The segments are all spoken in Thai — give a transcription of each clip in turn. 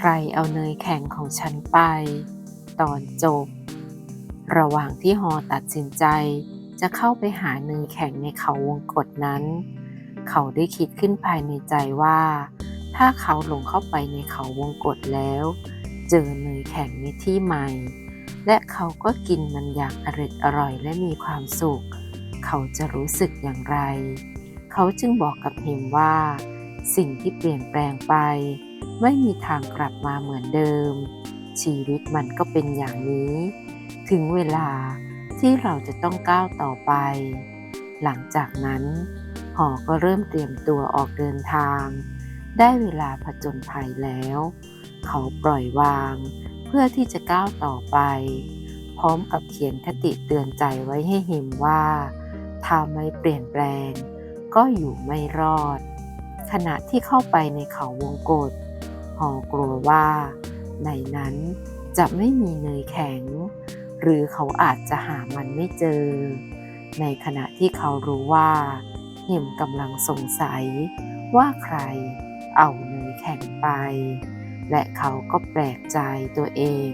ใครเอาเนยแข็งของฉันไป ตอนจบ ระหว่างที่ฮอตัดสินใจจะเข้าไปหาเนยแข็งในเขาวงกฏนั้น เขาได้คิดขึ้นภายในใจว่า ถ้าเขาหลงเข้าไปในเขาวงกฏแล้ว เจอเนยแข็งในที่ใหม่ และเขาก็กินมันอย่างอร่อยอร่อยและมีความสุข เขาจะรู้สึกอย่างไร เขาจึงบอกกับเฮมว่า สิ่งที่เปลี่ยนแปลงไป ไม่มีทางกลับมาเหมือนเดิม ชีวิตมันก็เป็นอย่างนี้ ถึงเวลาที่เราจะต้องก้าวต่อไป หลังจากนั้นหอก็เริ่มเตรียมตัวออกเดินทาง ได้เวลาผจญภัยแล้ว เขาปล่อยวางเพื่อที่จะก้าวต่อไป พร้อมกับเขียนคติเตือนใจไว้ให้เห็นว่าถ้าไม่เปลี่ยนแปลง ก็อยู่ไม่รอด ขณะที่เข้าไปในเขาวงกฏ หอกลัวว่า ในนั้นจะไม่มีเนยแข็ง หรือเขาอาจจะหามันไม่เจอ ในขณะที่เขารู้ว่าเหิมกำลังสงสัยว่าใครเอาเนยแข็งไป และเขาก็แปลกใจตัวเอง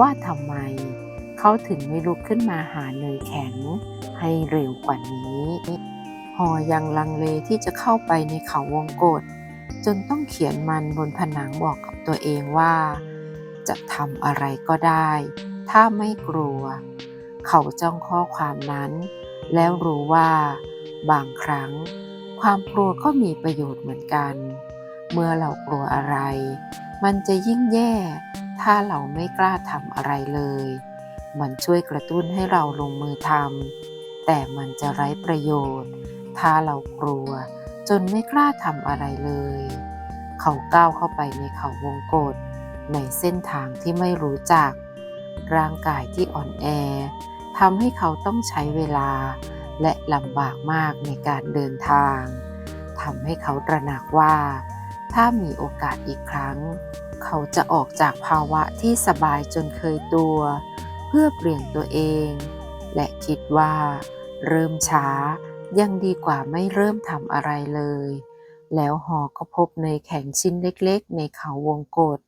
ว่าทำไมเขาถึงไม่ลุกขึ้นมาหาเนยแข็งให้เร็วกว่านี้ หอยังลังเลที่จะเข้าไปในเขาวงกฏ จนต้องเขียนมันบนผนังบอกกับตัวเองว่า จะทำอะไรก็ได้ ถ้าไม่กลัว เขาจ้องข้อความนั้น แล้วรู้ว่า บางครั้ง ความกลัวก็มีประโยชน์เหมือนกัน เมื่อเรากลัวอะไร มันจะยิ่งแย่ ถ้าเราไม่กล้าทำอะไรเลย มันช่วยกระตุ้นให้เราลงมือทำแต่มันจะไร้ประโยชน์ ถ้าเรากลัว จนไม่กล้าทำอะไรเลย เขาก้าวเข้าไปในเขาวงกฏในเส้นทางที่ไม่รู้จัก ร่างกายที่อ่อนแอทำให้เขาต้องใช้เวลา และลำบากมากในการเดินทางทำให้เขาตระหนักว่า ถ้ามีโอกาสอีกครั้ง เขาจะออกจากภาวะที่สบายจนเคยตัว เพื่อเปลี่ยนตัวเอง และคิดว่า เริ่มช้า ยังดีกว่าไม่เริ่มทำอะไรเลย แล้วหอก็พบเนยแข็งชิ้นเล็กๆ ในเขาวงกฏ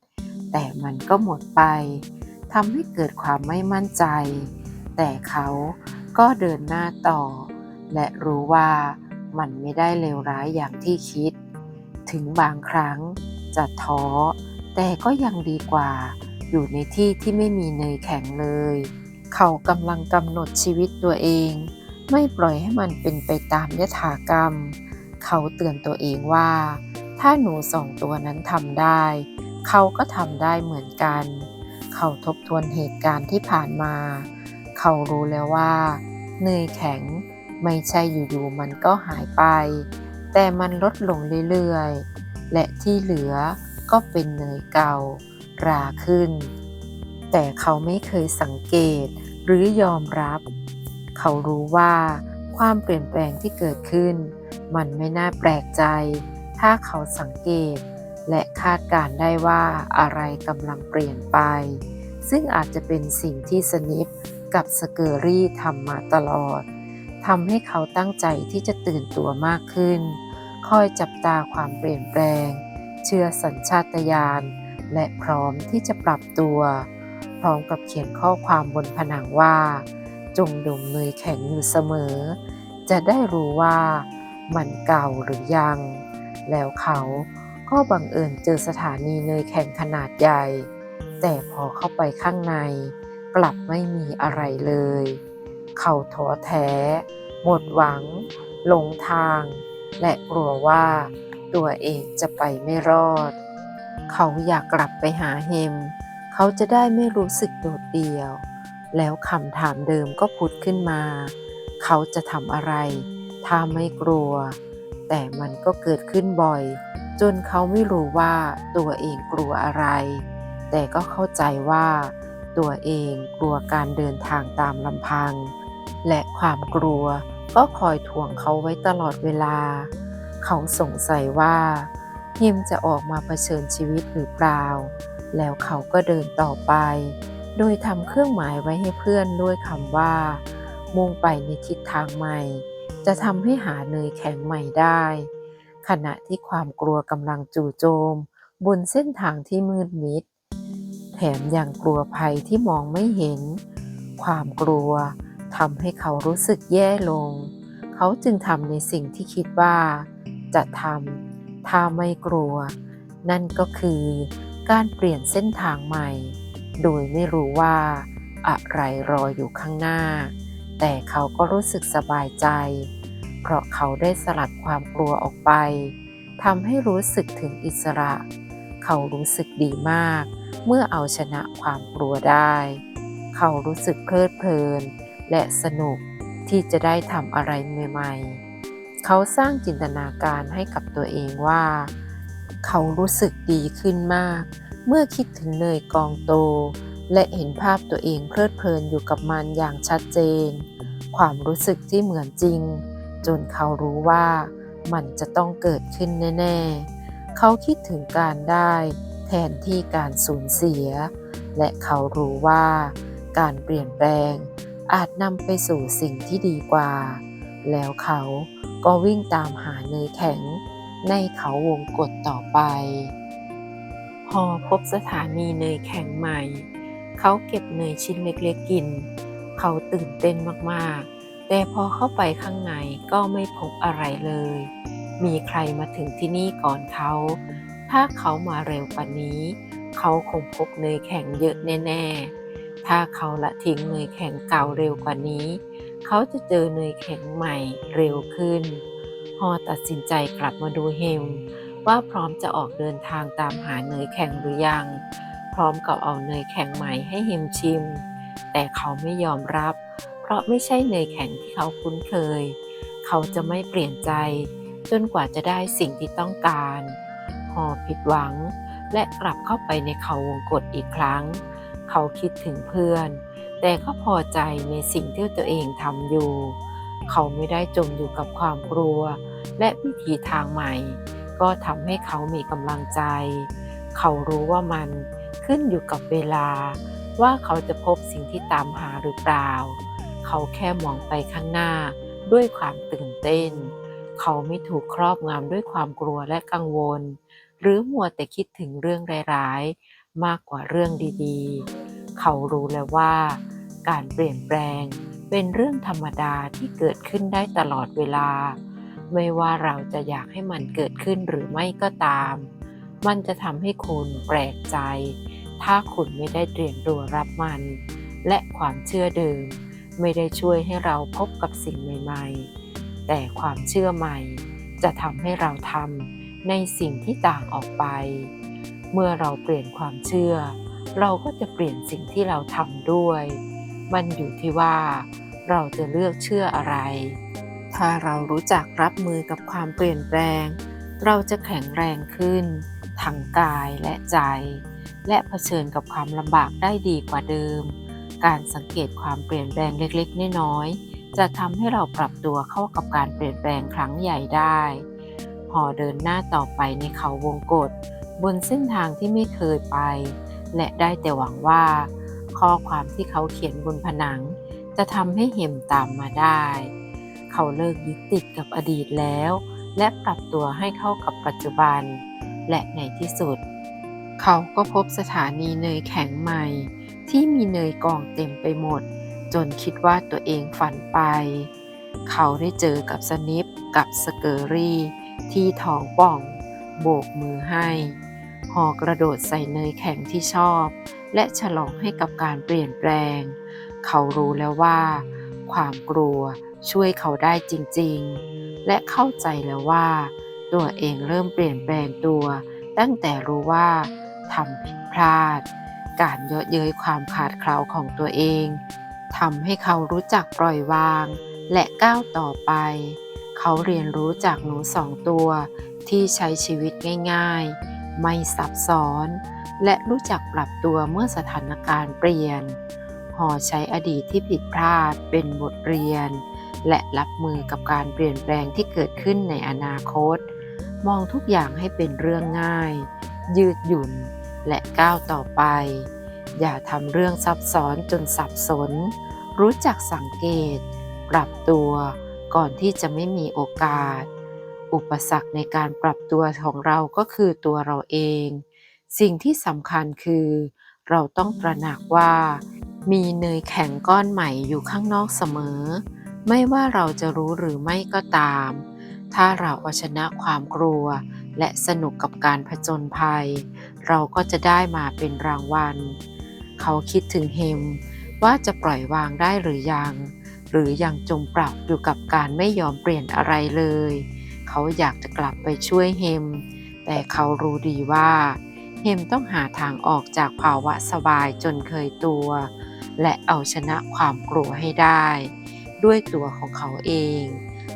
แต่มันก็หมดไปทำให้เกิดความไม่มั่นใจ แต่เขาก็เดินหน้าต่อ และรู้ว่ามันไม่ได้เลวร้ายอย่างที่คิด ถึงบางครั้งจะท้อ แต่ก็ยังดีกว่า อยู่ในที่ที่ไม่มีเนยแข็งเลย เขากำลังกำหนดชีวิตตัวเอง ไม่ปล่อยให้มันเป็นไปตามยถากรรม เขาเตือนตัวเองว่า ถ้าหนูสองตัวนั้นทำได้ เขาก็ทำได้เหมือนกัน เขาทบทวนเหตุการณ์ที่ผ่านมา เขารู้แล้วว่าเนยแข็งไม่ใช่อยู่ๆมันก็หายไป แต่มันลดลงเรื่อยๆ และที่เหลือก็เป็นเนยเก่า ราขึ้น แต่เขาไม่เคยสังเกตหรือยอมรับ เขารู้ว่าความเปลี่ยนแปลงที่เกิดขึ้น มันไม่น่าแปลกใจ ถ้าเขาสังเกต และคาดการได้ว่าอะไรกำลังเปลี่ยนไป ซึ่งอาจจะเป็นสิ่งที่สนิปกับสเกอรี่ทำมาตลอดทำให้เขาตั้งใจที่จะตื่นตัวมากขึ้น คอยจับตาความเปลี่ยนแปลง เชื่อสัญชาตญาณ และพร้อมที่จะปรับตัว พร้อมกับเขียนข้อความบนผนังว่า จงดมเนยแข็งอยู่เสมอ จะได้รู้ว่ามันเก่าหรือยัง แล้วเขาก็บังเอิญเจอสถานีเนยแข็งขนาดใหญ่ แต่พอเข้าไปข้างใน กลับไม่มีอะไรเลย เขาท้อแท้ หมดหวัง หลงทาง และกลัวว่าตัวเองจะไปไม่รอด เขาอยากกลับไปหาเฮม เขาจะได้ไม่รู้สึกโดดเดี่ยว แล้วคำถามเดิมก็ผุดขึ้นมา เขาจะทำอะไร ถ้าไม่กลัว แต่มันก็เกิดขึ้นบ่อย จนเขาไม่รู้ว่าตัวเองกลัวอะไร แต่ก็เข้าใจว่า ตัวเองกลัวการเดินทางตามลำพัง และความกลัวก็คอยถ่วงเขาไว้ตลอดเวลา เขาสงสัยว่าฮิมจะออกมาเผชิญชีวิตหรือเปล่า แล้วเขาก็เดินต่อไป โดยทำเครื่องหมายไว้ให้เพื่อนด้วยคำว่า มุ่งไปในทิศทางใหม่ จะทำให้หาเนยแข็งใหม่ได้ ขณะที่ความกลัวกำลังจู่โจม บนเส้นทางที่มืดมิด แถมยังกลัวภัยที่มองไม่เห็น ความกลัวทำให้เขารู้สึกแย่ลง เขาจึงทำในสิ่งที่คิดว่า จะทำถ้าไม่กลัว นั่นก็คือการเปลี่ยนเส้นทางใหม่ โดยไม่รู้ว่าอะไรรออยู่ข้างหน้า แต่เขาก็รู้สึกสบายใจ เพราะเขาได้สลัดความกลัวออกไปทำให้รู้สึกถึงอิสระ เขารู้สึกดีมาก เมื่อเอาชนะความกลัวได้ เขารู้สึกเพลิดเพลิน และสนุกที่จะได้ทำอะไรใหม่ๆ เขาสร้างจินตนาการให้กับตัวเองว่า เขารู้สึกดีขึ้นมาก เมื่อคิดถึงเนยกองโต และเห็นภาพตัวเองเพลิดเพลินอยู่กับมันอย่างชัดเจน ความรู้สึกที่เหมือนจริง จนเขารู้ว่ามันจะต้องเกิดขึ้นแน่ ๆ เขาคิดถึงการได้แทนที่การสูญเสีย และเขารู้ว่าการเปลี่ยนแปลงอาจนำไปสู่สิ่งที่ดีกว่า แล้วเขาก็วิ่งตามหาเนยแข็งในเขาวงกฏต่อไป พอพบสถานีเนยแข็งใหม่ เขาเก็บเนยชิ้นเล็กๆกิน เขาตื่นเต้นมากๆ แต่พอเข้าไปข้างในก็ไม่พบอะไรเลย มีใครมาถึงที่นี่ก่อนเขา ถ้าเขามาเร็วกว่านี้ เขาคงพบเนยแข็งเยอะแน่ ๆ ถ้าเขาละทิ้งเนยแข็งเก่าเร็วกว่านี้ เขาจะเจอเนยแข็งใหม่เร็วขึ้น ฮอตัดสินใจกลับมาดูเฮม ว่าพร้อมจะออกเดินทางตามหาเนยแข็งหรือยัง พร้อมกับเอาเนยแข็งใหม่ให้เฮมชิม แต่เขาไม่ยอมรับ เพราะไม่ใช่เนยแข็งที่เขาคุ้นเคย เขาจะไม่เปลี่ยนใจ จนกว่าจะได้สิ่งที่ต้องการฮอผิดหวัง และกลับเข้าไปในเขาวงกฏอีกครั้ง เขาคิดถึงเพื่อน แต่ก็พอใจในสิ่งที่ตัวเองทำอยู่ เขาไม่ได้จมอยู่กับความกลัว และวิธีทางใหม่ ก็ทำให้เขามีกำลังใจ เขารู้ว่ามันขึ้นอยู่กับเวลา ว่าเขาจะพบสิ่งที่ตามหาหรือเปล่า เขาแค่มองไปข้างหน้าด้วยความตื่นเต้น เขาไม่ถูกครอบงำด้วยความกลัวและกังวล หรือมัวแต่คิดถึงเรื่องร้ายๆ มากกว่าเรื่องดีๆ เขารู้แล้วว่า การเปลี่ยนแปลงเป็นเรื่องธรรมดาที่เกิดขึ้นได้ตลอดเวลา ไม่ว่าเราจะอยากให้มันเกิดขึ้นหรือไม่ก็ตาม มันจะทำให้คุณแปลกใจ ถ้าคุณไม่ได้เตรียมตัวรับมัน และความเชื่อเดิม ไม่ได้ช่วยให้เราพบกับสิ่งใหม่ ๆ แต่ความเชื่อใหม่ จะทำให้เราทำในสิ่งที่ต่างออกไป เมื่อเราเปลี่ยนความเชื่อ เราก็จะเปลี่ยนสิ่งที่เราทำด้วย มันอยู่ที่ว่า เราจะเลือกเชื่ออะไร ถ้าเรารู้จักรับมือกับความเปลี่ยนแปลง เราจะแข็งแรงขึ้น ทั้งกายและใจ และเผชิญกับความลำบากได้ดีกว่าเดิม การสังเกตความเปลี่ยนแปลงเล็กๆน้อยๆจะทำให้เราปรับตัวเข้ากับการเปลี่ยนแปลงครั้งใหญ่ได้พอเดินหน้าต่อไปในเขาวงกฏบนเส้นทางที่ไม่เคยไป และได้แต่หวังว่า ข้อความที่เขาเขียนบนผนัง จะทำให้เห็มตามมาได้ เขาเลิกยึดติดกับอดีตแล้ว และปรับตัวให้เข้ากับปัจจุบัน และในที่สุด เขาก็พบสถานีเนยแข็งใหม่ ที่มีเนยกองเต็มไปหมด จนคิดว่าตัวเองฝันไป เขาได้เจอกับสนิปกับสเกอรี่ ที่ท้องป่อง โบกมือให้หอกระโดดใส่เนยแข็งที่ชอบ และฉลองให้กับการเปลี่ยนแปลง เขารู้แล้วว่า ความกลัว ช่วยเขาได้จริงๆ และเข้าใจแล้วว่า ตัวเองเริ่มเปลี่ยนแปลงตัว ตั้งแต่รู้ว่าทำผิดพลาด การเยาะเย้ยความขาดเขลาของตัวเองทำให้เขารู้จักปล่อยวาง และก้าวต่อไป เขาเรียนรู้จากหนูสองตัวที่ใช้ชีวิตง่าย ๆ ไม่ซับซ้อน และรู้จักปรับตัวเมื่อสถานการณ์เปลี่ยนหอใช้อดีตที่ผิดพลาดเป็นบทเรียน และรับมือกับการเปลี่ยนแปลงที่เกิดขึ้นในอนาคต มองทุกอย่างให้เป็นเรื่องง่าย ยืดหยุ่น และก้าวต่อไป อย่าทำเรื่องซับซ้อนจนสับสน รู้จักสังเกต ปรับตัวก่อนที่จะไม่มีโอกาส อุปสรรคในการปรับตัวของเราก็คือตัวเราเอง สิ่งที่สำคัญคือ เราต้องตระหนักว่า มีเนยแข็งก้อนใหม่อยู่ข้างนอกเสมอ ไม่ว่าเราจะรู้หรือไม่ก็ตาม ถ้าเราเอาชนะความกลัว และสนุกกับการผจญภัย เราก็จะได้มาเป็นรางวัล เขาคิดถึงเฮมว่าจะปล่อยวางได้หรือยัง หรือยังจมปลักอยู่กับการไม่ยอมเปลี่ยนอะไรเลย เขาอยากจะกลับไปช่วยเฮม แต่เขารู้ดีว่าเฮมต้องหาทางออกจากภาวะสบายจนเคยตัว และเอาชนะความกลัวให้ได้ ด้วยตัวของเขาเอง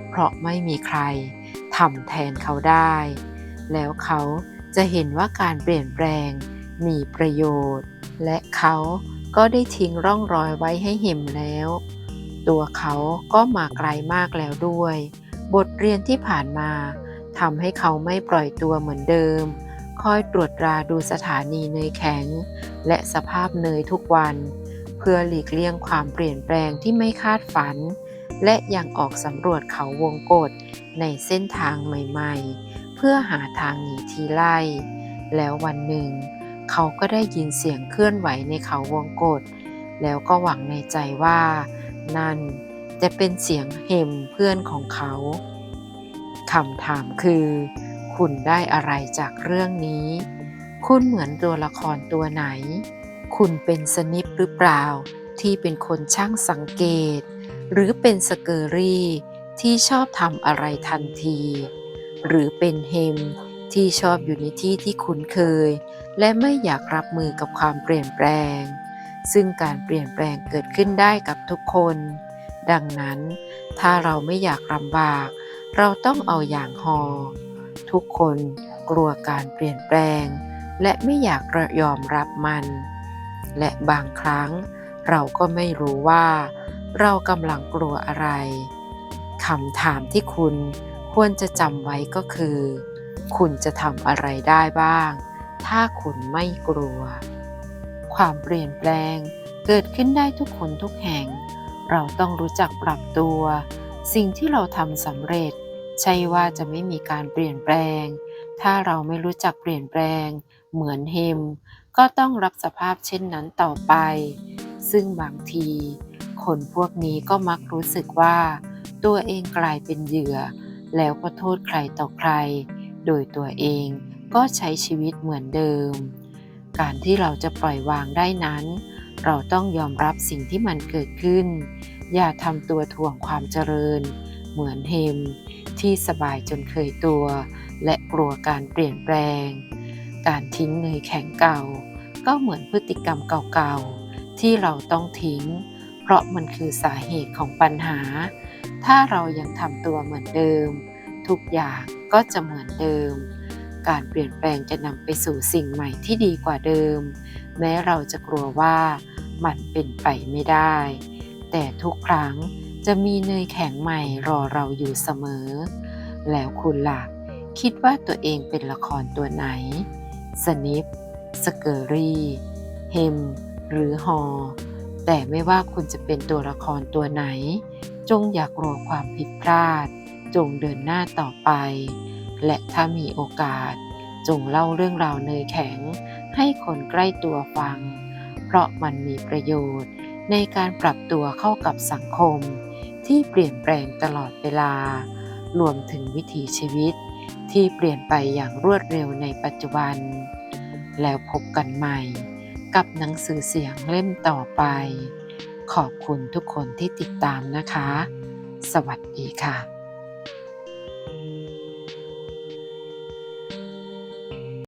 เพราะไม่มีใครทำแทนเขาได้ แล้วเขาจะเห็นว่าการเปลี่ยนแปลงมีประโยชน์ และเขาก็ได้ทิ้งร่องรอยไว้ให้เห็มแล้ว ตัวเขาก็มาไกลมากแล้วด้วย บทเรียนที่ผ่านมาทำให้เขาไม่ปล่อยตัวเหมือนเดิม คอยตรวจตราดูสถานีเนยแข็ง และสภาพเนยทุกวัน เพื่อหลีกเลี่ยงความเปลี่ยนแปลงที่ไม่คาดฝัน และยังออกสำรวจเขาวงกฏในเส้นทางใหม่ๆ เพื่อหาทางหนีทีไล่ แล้ววันหนึ่ง เขาก็ได้ยินเสียงเคลื่อนไหวในเขาวงกฏแล้วก็หวังในใจว่า นั่นจะเป็นเสียงเฮมเพื่อนของเขาคำถามคือ คุณได้อะไรจากเรื่องนี้ คุณเหมือนตัวละครตัวไหน คุณเป็นสนิปหรือเปล่า ที่เป็นคนช่างสังเกต หรือเป็นสเกอรี่ที่ชอบทำอะไรทันที หรือเป็นเฮมที่ชอบอยู่ในที่ที่คุ้นเคย และไม่อยากรับมือกับความเปลี่ยนแปลง ซึ่งการเปลี่ยนแปลงเกิดขึ้นได้กับทุกคน ดังนั้น ถ้าเราไม่อยากลำบาก เราต้องเอาอย่างฮอทุกคนกลัวการเปลี่ยนแปลง และไม่อยากยอมรับมัน และบางครั้งเราก็ไม่รู้ว่าเรากำลังกลัวอะไรคำถามที่คุณควรจะจำไว้ก็คือ คุณจะทำอะไรได้บ้าง ถ้าคุณไม่กลัว ความเปลี่ยนแปลงเกิดขึ้นได้ทุกคนทุกแห่ง เราต้องรู้จักปรับตัว สิ่งที่เราทำสำเร็จ ใช่ว่าจะไม่มีการเปลี่ยนแปลง ถ้าเราไม่รู้จักเปลี่ยนแปลง เหมือนเฮม ก็ต้องรับสภาพเช่นนั้นต่อไป ซึ่งบางที คนพวกนี้ก็มักรู้สึกว่า ตัวเองกลายเป็นเหยื่อ แล้วก็โทษใครต่อใคร โดยตัวเองก็ใช้ชีวิตเหมือนเดิม การที่เราจะปล่อยวางได้นั้น เราต้องยอมรับสิ่งที่มันเกิดขึ้น อย่าทำตัวถ่วงความเจริญ เหมือนเฮม ที่สบายจนเคยตัว และกลัวการเปลี่ยนแปลง การทิ้งเนยแข็งเก่า ก็เหมือนพฤติกรรมเก่าๆ ที่เราต้องทิ้ง เพราะมันคือสาเหตุของปัญหา ถ้าเรายังทำตัวเหมือนเดิม ทุกอย่างก็จะเหมือนเดิม การเปลี่ยนแปลงจะนำไปสู่สิ่งใหม่ที่ดีกว่าเดิม แม้เราจะกลัวว่ามันเป็นไปไม่ได้ แต่ทุกครั้ง จะมีเนยแข็งใหม่รอเราอยู่เสมอ แล้วคุณล่ะ คิดว่าตัวเองเป็นละครตัวไหน สนิป สเกอรี่เฮม หรือฮอ แต่ไม่ว่าคุณจะเป็นตัวละครตัวไหน จงอย่ากกลัวความผิดพลาด จงเดินหน้าต่อไป และถ้ามีโอกาส จงเล่าเรื่องราวเนยแข็ง ให้คนใกล้ตัวฟัง เพราะมันมีประโยชน์ในการปรับตัวเข้ากับสังคม ที่เปลี่ยนแปลงตลอดเวลา รวมถึงวิถีชีวิตที่เปลี่ยนไปอย่างรวดเร็วในปัจจุบัน แล้วพบกันใหม่ กับหนังสือเสียงเล่มต่อไป ขอบคุณทุกคนที่ติดตามนะคะ สวัสดีค่ะ